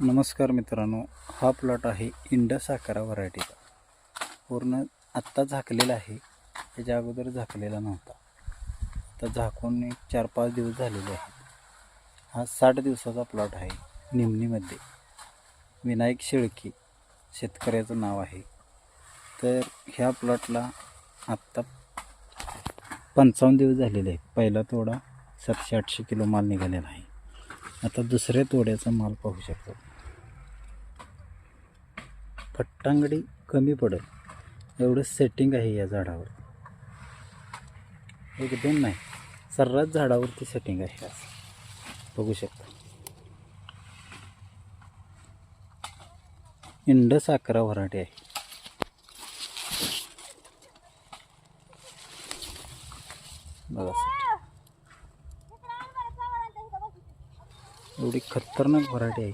नमस्कार मित्रांनो हा प्लॉट आहे इंडस अकरा व्हरायटीचा. पूर्ण आत्ता झाकलेला आहे त्याच्या अगोदर झाकलेला नव्हता. आता झाकून एक चार पाच दिवस झालेले आहेत. हा साठ दिवसाचा प्लॉट आहे निमणीमध्ये. विनायक शेळके शेतकऱ्याचं नाव आहे. तर ह्या प्लॉटला आत्ता पंचावन्न दिवस झालेले आहेत. पहिला तोडा सातशे आठशे किलो माल निघालेला आहे. आता दुसऱ्या तोड्याचा माल पाहू शकतो. फट्टांगडी कमी पडेल. एवढं सेटिंग आहे या झाडावर. एकदम नाही. सर्रास झाडावरती सेटिंग आहे असं. बघू शकता. इंडस अकरा व्हरायटी आहे. बघा. एवढी खतरनाक व्हरायटी आहे.